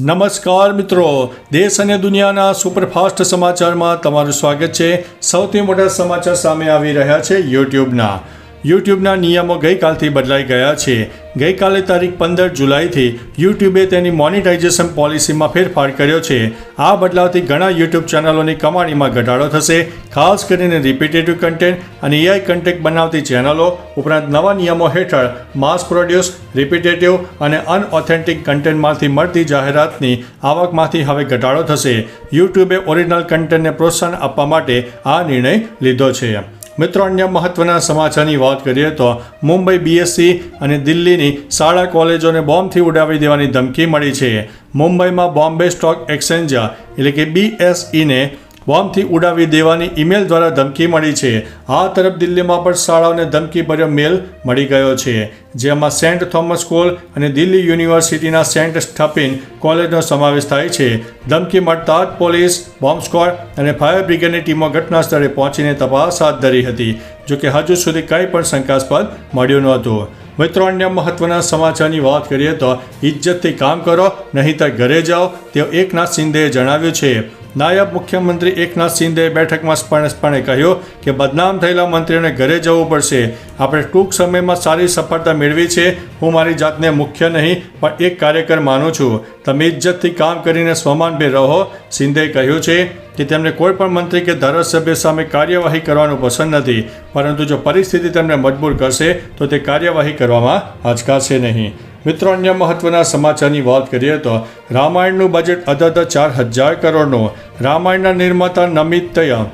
નમસ્કાર મિત્રો. દેશ અને દુનિયાના સુપરફાસ્ટ સમાચારમાં તમારું સ્વાગત છે. સૌથી મોટા સમાચાર સામે આવી રહ્યા છે યુટ્યુબના. યુટ્યુબના નિયમો ગઈકાલથી બદલાઈ ગયા છે. ગઈકાલે તારીખ પંદર જુલાઈથી યુટ્યુબે તેની મોનિટાઇઝેશન પોલિસીમાં ફેરફાર કર્યો છે. આ બદલાવથી ઘણા યુટ્યુબ ચેનલોની કમાણીમાં ઘટાડો થશે. ખાસ કરીને રિપીટેટિવ કન્ટેન્ટ અને એઆઈ કન્ટેન્ટ બનાવતી ચેનલો ઉપરાંત નવા નિયમો હેઠળ માસ પ્રોડ્યુસ, રિપીટેટિવ અને અનઓથેન્ટિક કન્ટેન્ટમાંથી મળતી જાહેરાતની આવકમાંથી હવે ઘટાડો થશે. યુટ્યુબે ઓરિજિનલ કન્ટેન્ટને પ્રોત્સાહન આપવા માટે આ નિર્ણય લીધો છે. મિત્રો, અન્ય મહત્વના સમાચારની વાત કરીએ તો મુંબઈ બીએસસી અને દિલ્હીની શાળા કોલેજોને બોમ્બથી ઉડાવી દેવાની ધમકી મળી છે. મુંબઈમાં બોમ્બે સ્ટોક એક્સચેન્જ એટલે કે બીએસઈને બોમ્બથી ઉડાવી દેવાની ઈમેલ દ્વારા ધમકી મળી છે. આ તરફ દિલ્હીમાં પણ શાળાઓને ધમકીભર્યો મેલ મળી ગયો છે. જેમાં સેન્ટ થોમસ સ્કૂલ અને દિલ્હી યુનિવર્સિટીના સેન્ટ સ્ટફિન કોલેજનો સમાવેશ થાય છે. ધમકી મળતા જ પોલીસ, બોમ્બ સ્ક્વોડ અને ફાયર બ્રિગેડની ટીમો ઘટના સ્થળે પહોંચીને તપાસ હાથ ધરી હતી જોકે હજુ સુધી કંઈ પણ શંકાસ્પદ મળ્યું નહોતું. મિત્રો, અન્ય મહત્વના સમાચારની વાત કરીએ તો ઇજ્જતથી કામ કરો, નહીંતર ઘરે જાઓ, તેઓ એકનાથ શિંદેએ જણાવ્યું છે. નાયબ મુખ્યમંત્રી એકનાથ શિંદેએ બેઠકમાં સ્પષ્ટપણે કહ્યું કે, બદનામ થયેલા મંત્રીઓને ઘરે જવું પડશે. આપણે ટૂંક સમયમાં સારી સફળતા મેળવી છે. હું મારી જાતને મુખ્ય નહીં, પણ એક કાર્યકર માનું છું. તમે ઇજ્જતથી કામ કરીને સ્વમાનભેર રહો, સિંધે કહ્યું છે કે તેમને કોઈ પણ મંત્રી કે ધારાસભ્ય સામે કાર્યવાહી કરવાનું પસંદ નથી. પરંતુ જો પરિસ્થિતિ તેમને મજબૂર કરશે, તો તે કાર્યવાહી કરવામાં અચકાશે નહીં. મિત્રો, અન્ય મહત્વના સમાચારની વાત કરીએ તો, રામાયણનું બજેટ અધધ ચાર હજાર કરોડનું. રામાયણના નિર્માતા નમિતય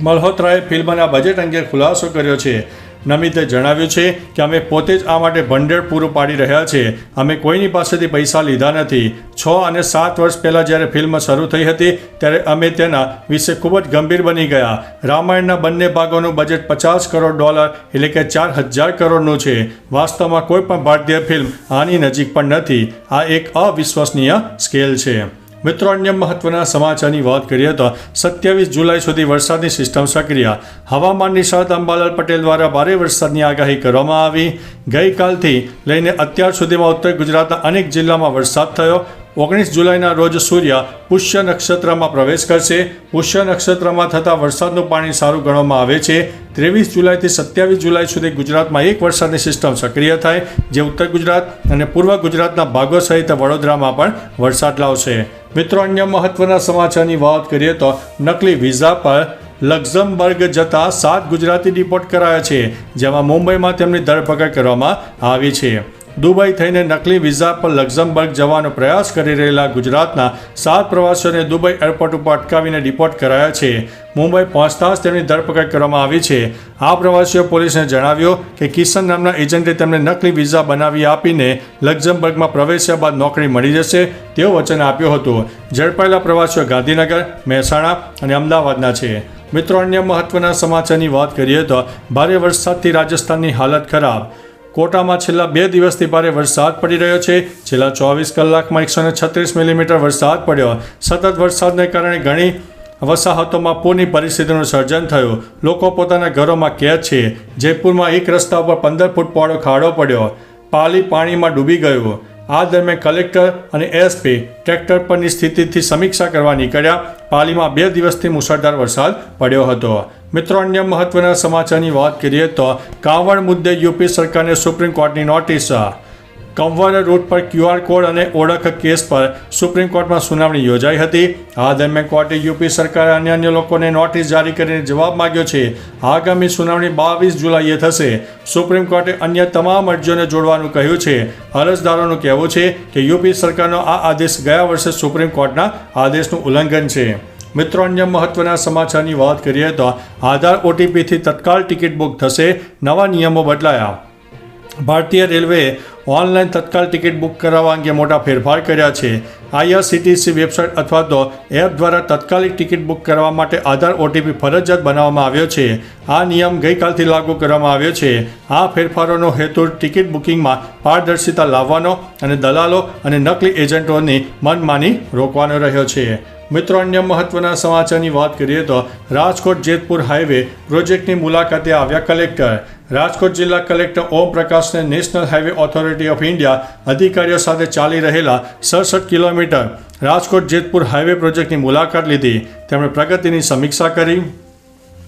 મલ્હોત્રાએ ફિલ્મના બજેટ અંગે ખુલાસો કર્યો છે. નમિતે જણાવ્યું છે કે અમે પોતે જ આ માટે ભંડોળ પૂરું પાડી રહ્યા છે અમે કોઈની પાસેથી પૈસા લીધા નથી. છ અને સાત વર્ષ પહેલાં જ્યારે ફિલ્મ શરૂ થઈ હતી, ત્યારે અમે તેના વિશે ખૂબ જ ગંભીર બની ગયા. રામાયણના બંને ભાગોનું બજેટ પચાસ કરોડ ડોલર એટલે કે ચાર હજાર કરોડનું છે. વાસ્તવમાં કોઈ પણ ભારતીય ફિલ્મ આની નજીક પણ નથી. આ એક અવિશ્વસનીય સ્કેલ છે. મિત્રો, અન્ય મહત્વના સમાચારની વાત કરીએ તો સત્યાવીસ જુલાઈ સુધી વરસાદની સિસ્ટમ સક્રિય. હવામાન નિષ્ણાત અંબાલાલ પટેલ દ્વારા ભારે વરસાદની આગાહી કરવામાં આવી. ગઈકાલથી લઈને અત્યાર સુધીમાં ઉત્તર ગુજરાતના અનેક જિલ્લામાં વરસાદ થયો. ઓગણીસ જુલાઈના રોજ સૂર્ય પુષ્ય નક્ષત્રમાં પ્રવેશ કરશે. પુષ્ય નક્ષત્રમાં થતા વરસાદનું પાણી સારું ગણવામાં આવે છે. ત્રેવીસ જુલાઈથી સત્યાવીસ જુલાઈ સુધી ગુજરાતમાં એક વરસાદની સિસ્ટમ સક્રિય થાય, જે ઉત્તર ગુજરાત અને પૂર્વ ગુજરાતના ભાગો સહિત વડોદરામાં પણ વરસાદ લાવશે. મિત્રો, અન્ય મહત્વના સમાચારની વાત કરીએ તો નકલી વિઝા પર લક્ઝમબર્ગ જતા સાત ગુજરાતી ડિપોર્ટ કરાયા છે, જેમાં મુંબઈમાં તેમની ધરપકડ કરવામાં આવી છે. દુબઈ થઈને નકલી વિઝા પર લક્ઝમબર્ગ જવાનો પ્રયાસ કરી રહેલા ગુજરાતના સાત પ્રવાસીઓને દુબઈ એરપોર્ટ ઉપર અટકાવીને ડિપોર્ટ કરાયા છે. મુંબઈ પહોંચતા જ તેમની ધરપકડ કરવામાં આવી છે. આ પ્રવાસીઓ પોલીસને જણાવ્યું કે કિશન નામના એજન્ટે તેમને નકલી વિઝા બનાવી આપીને લક્ઝમબર્ગમાં પ્રવેશ્યા બાદ નોકરી મળી જશે તેવું વચન આપ્યું હતું. ઝડપાયેલા પ્રવાસીઓ ગાંધીનગર, મહેસાણા અને અમદાવાદના છે. મિત્રો, અન્ય મહત્વના સમાચારની વાત કરીએ તો ભારે વરસાદથી રાજસ્થાનની હાલત ખરાબ. કોટામાં છેલ્લા બે દિવસથી ભારે વરસાદ પડી રહ્યો છે. છેલ્લા ચોવીસ કલાકમાં એકસો છત્રીસ મિલીમીટર વરસાદ પડ્યો. સતત વરસાદને કારણે ઘણી વસાહતોમાં પૂરની પરિસ્થિતિનું સર્જન થયું. લોકો પોતાના ઘરોમાં કેદ છે. જયપુરમાં એક રસ્તા ઉપર પંદર ફૂટ પહોળો ખાડો પડ્યો. પાલી પાણીમાં ડૂબી ગયું. આ દરમિયાન કલેક્ટર અને એસપી ટ્રેક્ટર પરની સ્થિતિથી સમીક્ષા કરવા નીકળ્યા. પાલીમાં બે દિવસથી મુસળધાર વરસાદ પડ્યો હતો. મિત્રો, અન્ય મહત્વના સમાચારની વાત કરીએ તો કાવડ મુદ્દે યુપી સરકારને સુપ્રીમ કોર્ટની નોટિસ. કંવર રૂટ પર ક્યુઆર કોડ અને ઓળખ કેસ પર સુપ્રીમ કોર્ટમાં સુનાવણી યોજાઈ હતી. આ દરમિયાન કોર્ટે યુપી સરકારે અન્ય અન્ય લોકોને નોટિસ જારી કરીને જવાબ માંગ્યો છે. આગામી સુનાવણી બાવીસ જુલાઈએ થશે. સુપ્રીમ કોર્ટે અન્ય તમામ અરજીઓને જોડવાનું કહ્યું છે. અરજદારોનું કહેવું છે કે યુપી સરકારનો આ આદેશ ગયા વર્ષે સુપ્રીમ કોર્ટના આદેશનું ઉલ્લંઘન છે. મિત્રો, અન્ય મહત્વના સમાચારની વાત કરીએ તો આધાર ઓટીપીથી તત્કાલ ટિકિટ બુક થશે. નવા નિયમો બદલાયા. ભારતીય રેલવેએ ઓનલાઈન તત્કાલ ટિકિટ બુક કરાવવા અંગે મોટા ફેરફાર કર્યા છે. આઈઆરસીટીસી વેબસાઇટ અથવા તો એપ દ્વારા તત્કાલિક ટિકિટ બુક કરવા માટે આધાર ઓટીપી ફરજિયાત બનાવવામાં આવ્યો છે. આ નિયમ ગઈકાલથી લાગુ કરવામાં આવ્યો છે. આ ફેરફારોનો હેતુ ટિકિટ બુકિંગમાં પારદર્શિતા લાવવાનો અને દલાલો અને નકલી એજન્ટોની મનમાની રોકવાનો રહ્યો છે. મિત્રો, અન્ય મહત્વના સમાચારની વાત કરીએ તો રાજકોટ જેતપુર હાઈવે પ્રોજેક્ટની મુલાકાતે આવ્યા કલેક્ટર. રાજકોટ જિલ્લા કલેક્ટર ઓમ પ્રકાશને national highway authority of India અધિકારીઓ સાથે ચાલી રહેલા સડસઠ કિલોમીટર રાજકોટ જેતપુર હાઈવે પ્રોજેક્ટની મુલાકાત લીધી. તેમણે પ્રગતિની સમીક્ષા કરી.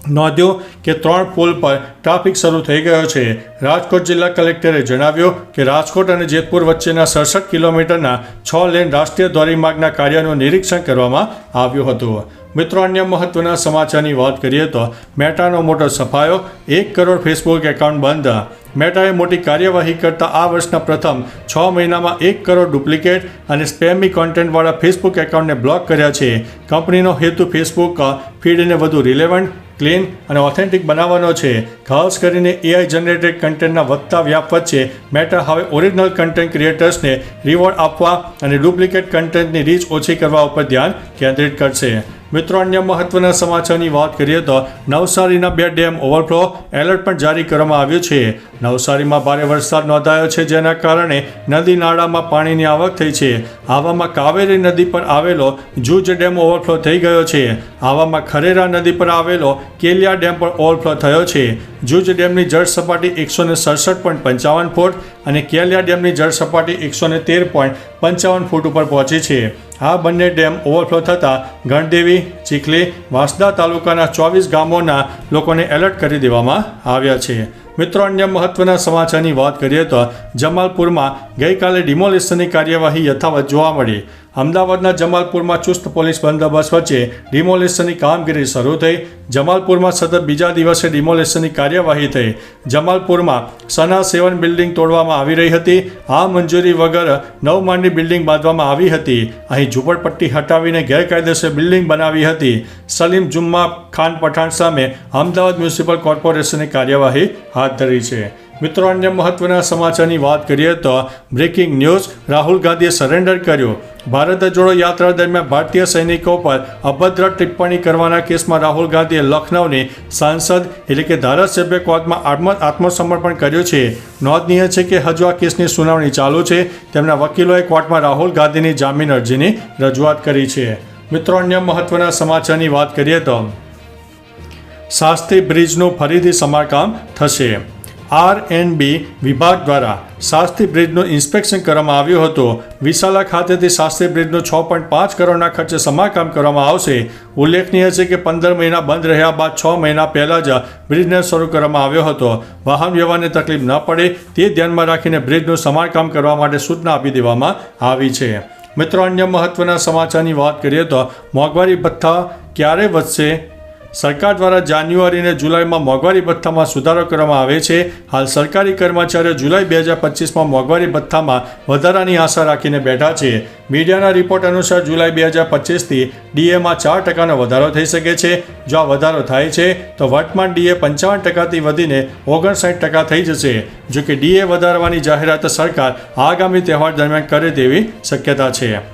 નોંધ્યું કે ત્રણ પુલ પર ટ્રાફિક શરૂ થઈ ગયો છે. રાજકોટ જિલ્લા કલેક્ટરે જણાવ્યું કે રાજકોટ અને જેતપુર વચ્ચેના સડસઠ કિલોમીટરના છ લેન રાષ્ટ્રીય ધોરીમાર્ગના કાર્યનું નિરીક્ષણ કરવામાં આવ્યું હતું. મિત્રો, અન્ય મહત્વના સમાચારની વાત કરીએ તો મેટાનો મોટો સફાયો, એક કરોડ ફેસબુક એકાઉન્ટ બંધ. મેટાએ મોટી કાર્યવાહી કરતા આ વર્ષના પ્રથમ છ મહિનામાં એક કરોડ ડુપ્લિકેટ અને સ્પેમી કોન્ટેન્ટવાળા ફેસબુક એકાઉન્ટને બ્લોક કર્યા છે. કંપનીનો હેતુ ફેસબુક ફીડને વધુ રિલેવન્ટ ક્લીન અને ઓથેન્ટિક બનાવવાનો છે. ખાસ કરીને એઆઈ જનરેટેડ કન્ટેન્ટના વધતા વ્યાપ વચ્ચે મેટા હવે ઓરિજિનલ કન્ટેન્ટ ક્રિએટર્સને રિવોર્ડ આપવા અને ડુપ્લિકેટ કન્ટેન્ટની રીચ ઓછી કરવા ઉપર ધ્યાન કેન્દ્રિત કરશે. મિત્રો, અન્ય મહત્વના સમાચારની વાત કરીએ તો નવસારીના બે ડેમ ઓવરફ્લો એલર્ટ પણ જારી કરવામાં આવ્યું છે. નવસારીમાં ભારે વરસાદ નોંધાયો છે જેના કારણે નદી નાળામાં પાણીની આવક થઈ છે. આવામાં કાવેરી નદી પર આવેલો જૂજ ડેમ ઓવરફ્લો થઈ ગયો છે. આવામાં ખરેરા નદી પર આવેલો કેલિયા ડેમ પણ ઓવરફ્લો થયો છે. જૂજ ડેમની જળ સપાટી એકસો ને સડસઠ પોઈન્ટ પંચાવન ફૂટ અને કેલિયા ડેમની જળ સપાટી એકસો ને તેર પોઈન્ટ પંચાવન ફૂટ ઉપર પહોંચી છે. આ બંને ડેમ ઓવરફ્લો થતાં ગણદેવી ચીખલી, વાંસદા તાલુકાના ચોવીસ ગામોના લોકોને એલર્ટ કરી દેવામાં આવ્યા છે. મિત્રો, અન્ય મહત્વના સમાચારની વાત કરીએ તો જમાલપુરમાં ગઈકાલે ડિમોલિશનની કાર્યવાહી યથાવત જોવા મળી. અમદાવાદના જમાલપુરમાં ચુસ્ત પોલીસ બંદોબસ્ત વચ્ચે ડિમોલિશનની કામગીરી શરૂ થઈ. જમાલપુરમાં સતત બીજા દિવસે ડિમોલિશનની કાર્યવાહી થઈ. જમાલપુરમાં સના સેવન બિલ્ડિંગ તોડવામાં આવી રહી હતી. આ મંજૂરી વગર નવ માળની બિલ્ડિંગ બાંધવામાં આવી હતી. અહીં ઝૂંપડપટ્ટી હટાવીને ગેરકાયદેસર બિલ્ડિંગ બનાવી હતી. સલીમ જુમ્મા ખાન પઠાણ સામે અમદાવાદ મ્યુનિસિપલ કોર્પોરેશને કાર્યવાહી હાથ ધરી છે. મિત્રો, અન્ય મહત્વના સમાચારની વાત કરીએ તો બ્રેકિંગ ન્યૂઝ, રાહુલ ગાંધીએ સરેન્ડર કર્યું. ભારત જોડો યાત્રા દરમિયાન ભારતીય સૈનિકો પર અભદ્ર ટિપ્પણી કરવાના કેસમાં રાહુલ ગાંધીએ લખનૌની સાંસદ, એટલે કે ધારાસભ્ય કોર્ટમાં આત્મ, આત્મસમર્પણ કર્યું છે. નોંધનીય છે કે હજુ આ કેસની સુનાવણી ચાલુ છે. તેમના વકીલોએ કોર્ટમાં રાહુલ ગાંધીની જામીન અરજીની રજૂઆત કરી છે. મિત્રો, અન્ય મહત્વના સમાચારની વાત કરીએ તો શાસ્ત્રી બ્રિજનું ફરીથી સમારકામ થશે. આર એન બી વિભાગ દ્વારા શાસ્ત્રી બ્રિજનું ઇન્સ્પેક્શન કરવામાં આવ્યું હતું. વિશાલા ખાતેથી શાસ્ત્રી બ્રિજનું છ પોઈન્ટ પાંચ કરોડના ખર્ચે સમારકામ કરવામાં આવશે. ઉલ્લેખનીય છે કે પંદર મહિના બંધ રહ્યા બાદ છ મહિના પહેલાં જ બ્રિજને શરૂ કરવામાં આવ્યો હતો. વાહન વ્યવહારને તકલીફ ન પડે તે ધ્યાનમાં રાખીને બ્રિજનું સમારકામ કરવા માટે સૂચના આપી દેવામાં આવી છે. મિત્રો અન્ય મહત્વના સમાચારની વાત કરીએ તો મોંઘવારી ભથ્થા ક્યારે વધશે? સરકાર દ્વારા જાન્યુઆરી અને જુલાઈમાં મોંઘવારી ભથ્થામાં સુધારો કરવામાં આવે છે. હાલ સરકારી કર્મચારીઓ જુલાઈ બે હજાર પચીસમાં મોંઘવારી ભથ્થામાં વધારાની આશા રાખીને બેઠા છે. મીડિયાના રિપોર્ટ અનુસાર જુલાઈ બે હજાર પચીસથી ડીએમાં ચાર ટકાનો વધારો થઈ શકે છે. જો આ વધારો થાય છે, તો વર્તમાન ડીએ પંચાવન ટકાથી વધીને ઓગણસાઠ ટકા થઈ જશે. જો કે ડીએ વધારવાની જાહેરાત સરકાર આગામી તહેવાર દરમિયાન કરે તેવી શક્યતા છે.